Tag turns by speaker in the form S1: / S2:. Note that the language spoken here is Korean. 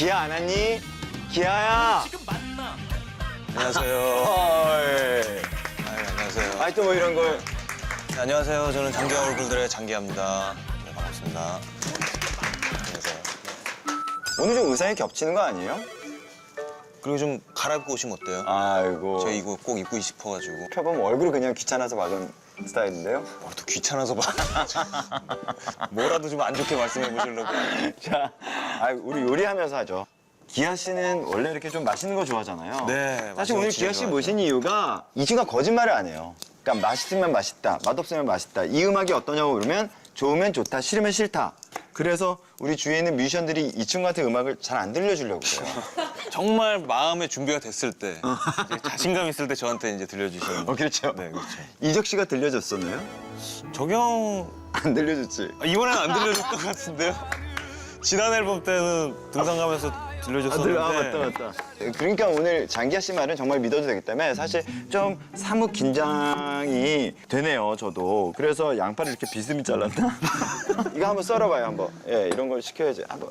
S1: 기아 안 왔니? 기아야.
S2: 안녕하세요.
S1: 헐.
S2: 아유, 안녕하세요.
S1: 하여튼 뭐 이런 걸.
S2: 네, 안녕하세요. 저는 장기하 얼굴들의 장기하입니다. 네, 반갑습니다. 안녕하세요.
S1: 오늘 좀 의상이 겹치는 거 아니에요?
S2: 그리고 좀 갈아입고 오시면 어때요?
S1: 아이고.
S2: 제가 이거 꼭 입고 싶어가지고.
S1: 펴보면 얼굴이 그냥 귀찮아서 박은 스타일인데요.
S2: 어, 또 귀찮아서 봐. 뭐라도 좀 안 좋게 말씀해 보시려고.
S1: 자, 아, 우리 요리하면서 하죠. 기아 씨는 원래 이렇게 좀 맛있는 거 좋아하잖아요.
S2: 네,
S1: 사실 오늘
S2: 거
S1: 기아 씨 모신 이유가 이 친구가 거짓말을 안 해요. 그러니까 맛있으면 맛있다, 맛없으면 맛있다. 이 음악이 어떠냐고 물으면 좋으면 좋다, 싫으면 싫다. 그래서 우리 주위에 있는 뮤지션들이 이 친구한테 음악을 잘 안 들려주려고 그래요.
S2: 정말 마음의 준비가 됐을 때, 이제 자신감 있을 때 저한테 이제 들려주시는.
S1: 어, 그렇죠.
S2: 네, 그렇죠.
S1: 이적 씨가 들려줬었나요?
S2: 적용
S1: 안 들려줬지.
S2: 아, 이번엔 안 들려줄 것 같은데요? 지난 앨범 때는 등산 가면서 들려줬었는데
S1: 아, 맞다, 맞다. 그러니까 오늘 장기하 씨 말은 정말 믿어도 되기 때문에 사실 좀 사뭇 긴장이 되네요, 저도. 그래서 양파를 이렇게 비스듬히 잘랐나? 이거 한번 썰어봐요, 한번. 예, 이런 걸 시켜야지. 한번.